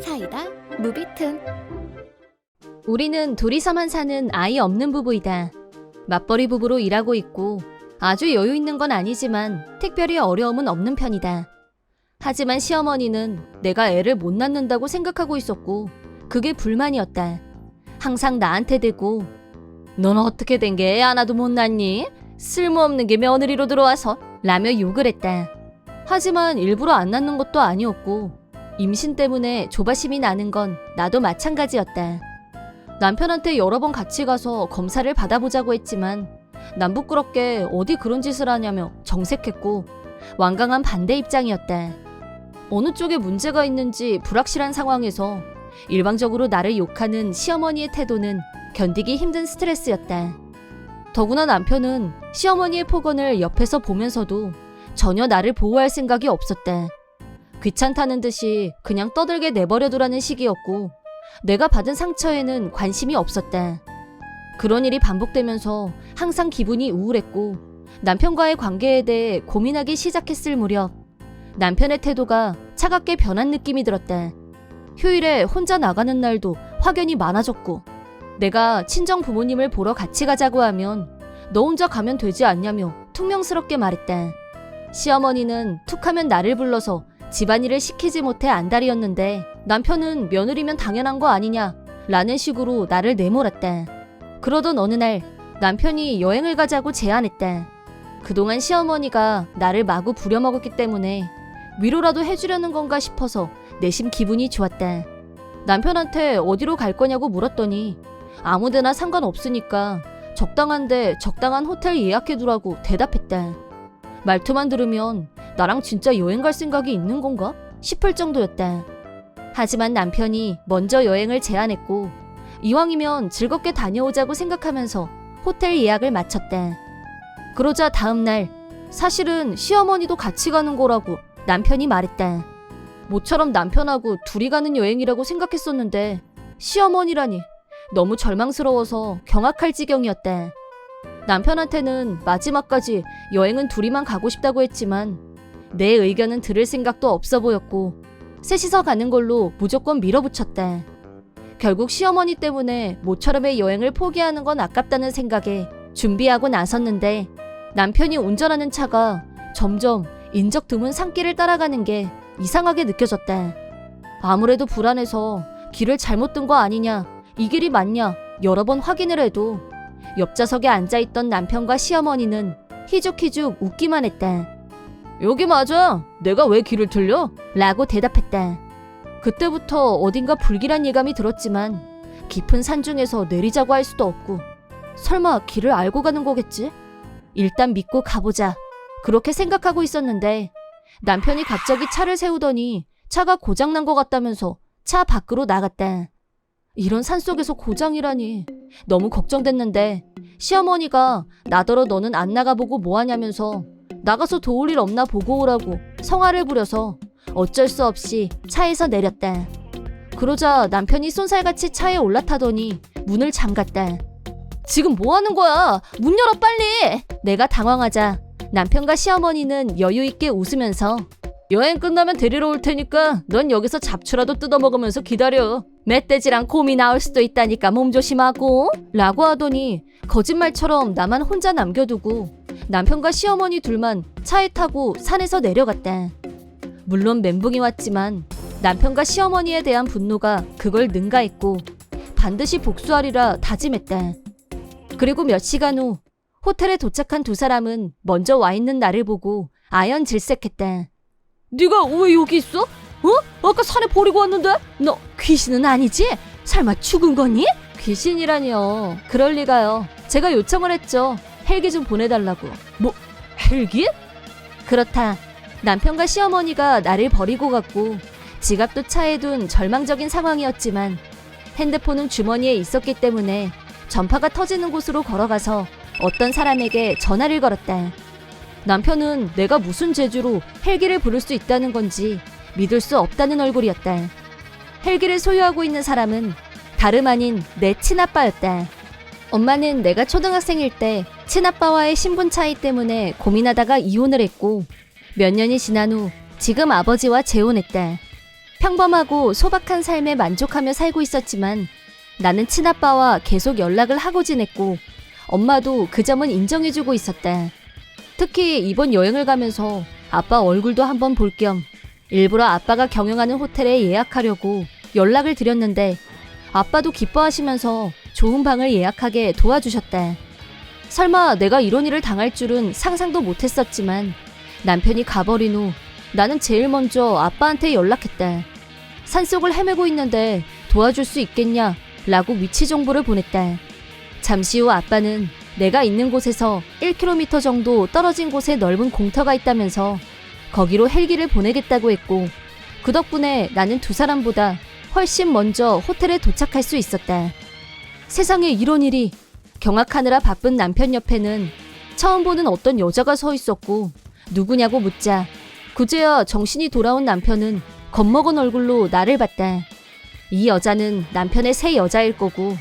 사이다 무비튼 우리는 둘이서만 사는 아이 없는 부부이다. 맞벌이 부부로 일하고 있고 아주 여유 있는 건 아니지만 특별히 어려움은 없는 편이다. 하지만 시어머니는 내가 애를 못 낳는다고 생각하고 있었고 그게 불만이었다. 항상 나한테 대고 넌 어떻게 된 게 애 하나도 못 낳니? 쓸모없는 게 며느리로 들어와서 라며 욕을 했다. 하지만 일부러 안 낳는 것도 아니었고 임신 때문에 조바심이 나는 건 나도 마찬가지였다. 남편한테 여러 번 같이 가서 검사를 받아보자고 했지만 난 부끄럽게 어디 그런 짓을 하냐며 정색했고 완강한 반대 입장이었다. 어느 쪽에 문제가 있는지 불확실한 상황에서 일방적으로 나를 욕하는 시어머니의 태도는 견디기 힘든 스트레스였다. 더구나 남편은 시어머니의 폭언을 옆에서 보면서도 전혀 나를 보호할 생각이 없었다. 귀찮다는 듯이 그냥 떠들게 내버려두라는 식이었고 내가 받은 상처에는 관심이 없었다. 그런 일이 반복되면서 항상 기분이 우울했고 남편과의 관계에 대해 고민하기 시작했을 무렵 남편의 태도가 차갑게 변한 느낌이 들었다. 휴일에 혼자 나가는 날도 확연히 많아졌고 내가 친정 부모님을 보러 같이 가자고 하면 너 혼자 가면 되지 않냐며 퉁명스럽게 말했다. 시어머니는 툭하면 나를 불러서 집안일을 시키지 못해 안달이었는데 남편은 며느리면 당연한 거 아니냐 라는 식으로 나를 내몰았다. 그러던 어느 날 남편이 여행을 가자고 제안했다. 그동안 시어머니가 나를 마구 부려먹었기 때문에 위로라도 해주려는 건가 싶어서 내심 기분이 좋았다. 남편한테 어디로 갈 거냐고 물었더니 아무데나 상관없으니까 적당한데 적당한 호텔 예약해두라고 대답했다. 말투만 들으면 나랑 진짜 여행 갈 생각이 있는 건가? 싶을 정도였다. 하지만 남편이 먼저 여행을 제안했고 이왕이면 즐겁게 다녀오자고 생각하면서 호텔 예약을 마쳤다. 그러자 다음날 사실은 시어머니도 같이 가는 거라고 남편이 말했다. 모처럼 남편하고 둘이 가는 여행이라고 생각했었는데 시어머니라니 너무 절망스러워서 경악할 지경이었다. 남편한테는 마지막까지 여행은 둘이만 가고 싶다고 했지만 내 의견은 들을 생각도 없어 보였고 셋이서 가는 걸로 무조건 밀어붙였다. 결국 시어머니 때문에 모처럼의 여행을 포기하는 건 아깝다는 생각에 준비하고 나섰는데 남편이 운전하는 차가 점점 인적 드문 산길을 따라가는 게 이상하게 느껴졌다. 아무래도 불안해서 길을 잘못 든 거 아니냐, 이 길이 맞냐 여러 번 확인을 해도 옆좌석에 앉아있던 남편과 시어머니는 희죽희죽 웃기만 했다. 여기 맞아. 내가 왜 길을 틀려? 라고 대답했다. 그때부터 어딘가 불길한 예감이 들었지만 깊은 산 중에서 내리자고 할 수도 없고 설마 길을 알고 가는 거겠지? 일단 믿고 가보자. 그렇게 생각하고 있었는데 남편이 갑자기 차를 세우더니 차가 고장난 것 같다면서 차 밖으로 나갔다. 이런 산속에서 고장이라니 너무 걱정됐는데 시어머니가 나더러 너는 안 나가보고 뭐하냐면서 나가서 도울 일 없나 보고 오라고 성화를 부려서 어쩔 수 없이 차에서 내렸다. 그러자 남편이 쏜살같이 차에 올라타더니 문을 잠갔다. 지금 뭐 하는 거야? 문 열어 빨리! 내가 당황하자 남편과 시어머니는 여유 있게 웃으면서 여행 끝나면 데리러 올 테니까 넌 여기서 잡초라도 뜯어먹으면서 기다려. 멧돼지랑 곰이 나올 수도 있다니까 몸 조심하고. 라고 하더니 거짓말처럼 나만 혼자 남겨두고 남편과 시어머니 둘만 차에 타고 산에서 내려갔다. 물론 멘붕이 왔지만 남편과 시어머니에 대한 분노가 그걸 능가했고 반드시 복수하리라 다짐했다. 그리고 몇 시간 후 호텔에 도착한 두 사람은 먼저 와 있는 나를 보고 아연 질색했다. 네가 왜 여기 있어? 어? 아까 산에 버리고 왔는데? 너 귀신은 아니지? 설마 죽은 거니? 귀신이라니요. 그럴 리가요. 제가 요청을 했죠. 헬기 좀 보내달라고. 뭐 헬기? 그렇다. 남편과 시어머니가 나를 버리고 갔고 지갑도 차에 둔 절망적인 상황이었지만 핸드폰은 주머니에 있었기 때문에 전파가 터지는 곳으로 걸어가서 어떤 사람에게 전화를 걸었다. 남편은 내가 무슨 재주로 헬기를 부를 수 있다는 건지 믿을 수 없다는 얼굴이었다. 헬기를 소유하고 있는 사람은 다름 아닌 내 친아빠였다. 엄마는 내가 초등학생일 때 친아빠와의 신분 차이 때문에 고민하다가 이혼을 했고 몇 년이 지난 후 지금 아버지와 재혼했다. 평범하고 소박한 삶에 만족하며 살고 있었지만 나는 친아빠와 계속 연락을 하고 지냈고 엄마도 그 점은 인정해주고 있었다. 특히 이번 여행을 가면서 아빠 얼굴도 한번 볼 겸 일부러 아빠가 경영하는 호텔에 예약하려고 연락을 드렸는데 아빠도 기뻐하시면서 좋은 방을 예약하게 도와주셨다. 설마 내가 이런 일을 당할 줄은 상상도 못했었지만 남편이 가버린 후 나는 제일 먼저 아빠한테 연락했다. 산속을 헤매고 있는데 도와줄 수 있겠냐? 라고 위치 정보를 보냈다. 잠시 후 아빠는 내가 있는 곳에서 1km 정도 떨어진 곳에 넓은 공터가 있다면서 거기로 헬기를 보내겠다고 했고 그 덕분에 나는 두 사람보다 훨씬 먼저 호텔에 도착할 수 있었다. 세상에 이런 일이 경악하느라 바쁜 남편 옆에는 처음 보는 어떤 여자가 서 있었고 누구냐고 묻자 그제야 정신이 돌아온 남편은 겁먹은 얼굴로 나를 봤다. 이 여자는 남편의 새 여자일 거고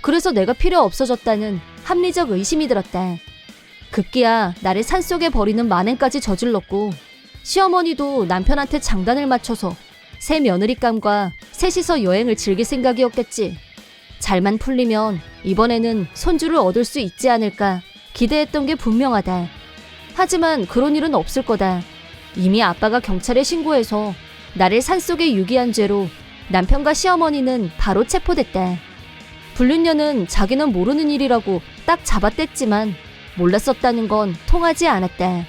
그래서 내가 필요 없어졌다는 합리적 의심이 들었다. 급기야 나를 산속에 버리는 만행까지 저질렀고 시어머니도 남편한테 장단을 맞춰서 새 며느리감과 셋이서 여행을 즐길 생각이었겠지. 잘만 풀리면 이번에는 손주를 얻을 수 있지 않을까 기대했던 게 분명하다. 하지만 그런 일은 없을 거다. 이미 아빠가 경찰에 신고해서 나를 산속에 유기한 죄로 남편과 시어머니는 바로 체포됐다. 불륜녀는 자기는 모르는 일이라고 딱 잡아댔지만 몰랐었다는 건 통하지 않았다.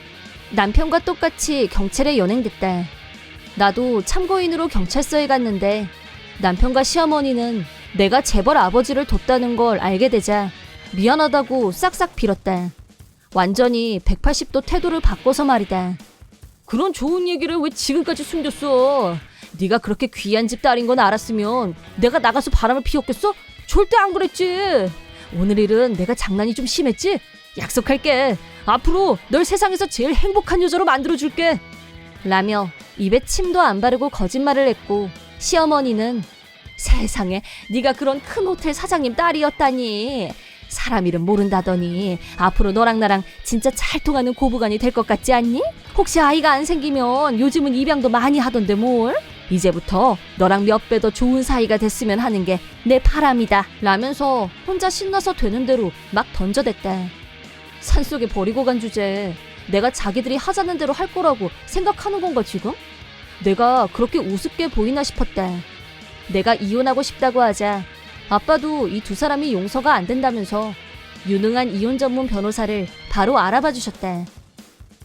남편과 똑같이 경찰에 연행됐다. 나도 참고인으로 경찰서에 갔는데 남편과 시어머니는 내가 재벌 아버지를 뒀다는 걸 알게 되자 미안하다고 싹싹 빌었다. 완전히 180도 태도를 바꿔서 말이다. 그런 좋은 얘기를 왜 지금까지 숨겼어? 네가 그렇게 귀한 집 딸인 건 알았으면 내가 나가서 바람을 피웠겠어? 절대 안 그랬지. 오늘 일은 내가 장난이 좀 심했지? 약속할게. 앞으로 널 세상에서 제일 행복한 여자로 만들어줄게. 라며 입에 침도 안 바르고 거짓말을 했고 시어머니는 세상에 네가 그런 큰 호텔 사장님 딸이었다니 사람 이름 모른다더니 앞으로 너랑 나랑 진짜 잘 통하는 고부간이 될 것 같지 않니? 혹시 아이가 안 생기면 요즘은 입양도 많이 하던데 뭘? 이제부터 너랑 몇 배 더 좋은 사이가 됐으면 하는 게 내 바람이다 라면서 혼자 신나서 되는 대로 막 던져댔다 산속에 버리고 간 주제 내가 자기들이 하자는 대로 할 거라고 생각하는 건가 지금? 내가 그렇게 우습게 보이나 싶었다 내가 이혼하고 싶다고 하자 아빠도 이 두 사람이 용서가 안 된다면서 유능한 이혼 전문 변호사를 바로 알아봐 주셨다.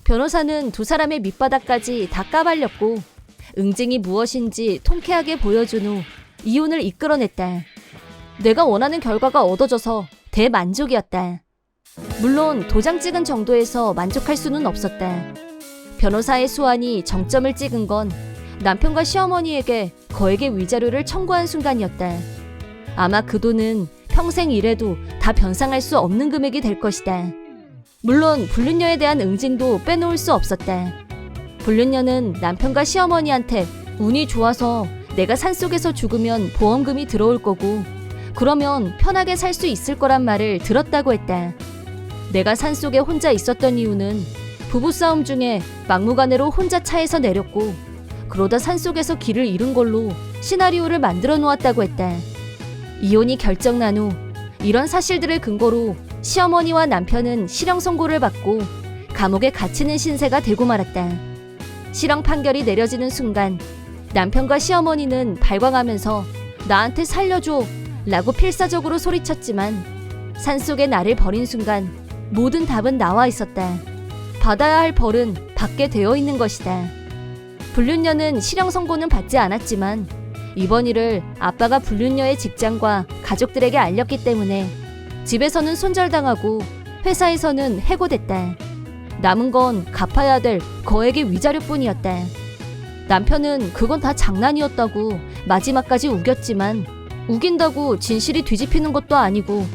변호사는 두 사람의 밑바닥까지 다 까발렸고 응징이 무엇인지 통쾌하게 보여준 후 이혼을 이끌어냈다. 내가 원하는 결과가 얻어져서 대만족이었다. 물론 도장 찍은 정도에서 만족할 수는 없었다. 변호사의 수완이 정점을 찍은 건 남편과 시어머니에게 거액의 위자료를 청구한 순간이었다. 아마 그 돈은 평생 일해도 다 변상할 수 없는 금액이 될 것이다. 물론 불륜녀에 대한 응징도 빼놓을 수 없었다. 불륜녀는 남편과 시어머니한테 운이 좋아서 내가 산속에서 죽으면 보험금이 들어올 거고 그러면 편하게 살 수 있을 거란 말을 들었다고 했다. 내가 산속에 혼자 있었던 이유는 부부싸움 중에 막무가내로 혼자 차에서 내렸고 그러다 산속에서 길을 잃은 걸로 시나리오를 만들어 놓았다고 했다. 이혼이 결정 난 후 이런 사실들을 근거로 시어머니와 남편은 실형 선고를 받고 감옥에 갇히는 신세가 되고 말았다. 실형 판결이 내려지는 순간 남편과 시어머니는 발광하면서 나한테 살려줘 라고 필사적으로 소리쳤지만 산속에 나를 버린 순간 모든 답은 나와 있었다. 받아야 할 벌은 받게 되어 있는 것이다. 불륜녀는 실형 선고는 받지 않았지만 이번 일을 아빠가 불륜녀의 직장과 가족들에게 알렸기 때문에 집에서는 손절당하고 회사에서는 해고됐다. 남은 건 갚아야 될 거액의 위자료뿐이었다. 남편은 그건 다 장난이었다고 마지막까지 우겼지만 우긴다고 진실이 뒤집히는 것도 아니고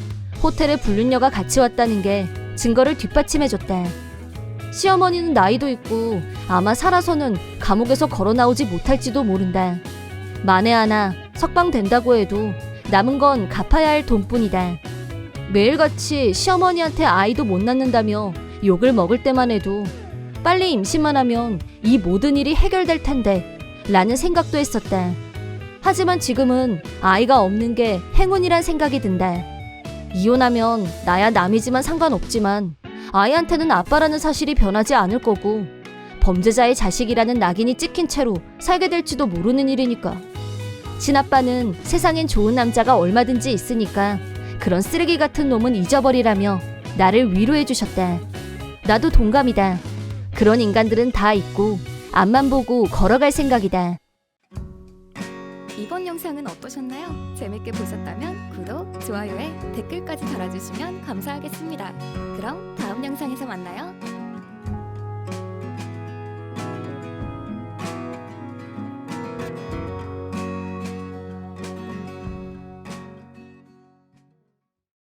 호텔에 불륜녀가 같이 왔다는 게 증거를 뒷받침해줬다. 시어머니는 나이도 있고 아마 살아서는 감옥에서 걸어 나오지 못할지도 모른다. 만에 하나 석방된다고 해도 남은 건 갚아야 할 돈뿐이다. 매일같이 시어머니한테 아이도 못 낳는다며 욕을 먹을 때만 해도 빨리 임신만 하면 이 모든 일이 해결될 텐데 라는 생각도 했었다. 하지만 지금은 아이가 없는 게 행운이란 생각이 든다. 이혼하면 나야 남이지만 상관없지만 아이한테는 아빠라는 사실이 변하지 않을 거고 범죄자의 자식이라는 낙인이 찍힌 채로 살게 될지도 모르는 일이니까. 친아빠는 세상엔 좋은 남자가 얼마든지 있으니까 그런 쓰레기 같은 놈은 잊어버리라며 나를 위로해 주셨다. 나도 동감이다. 그런 인간들은 다 있고 앞만 보고 걸어갈 생각이다. 이번 영상은 어떠셨나요? 재밌게 보셨다면 구독, 좋아요에 댓글까지 달아주시면 감사하겠습니다. 그럼 다음 영상에서 만나요.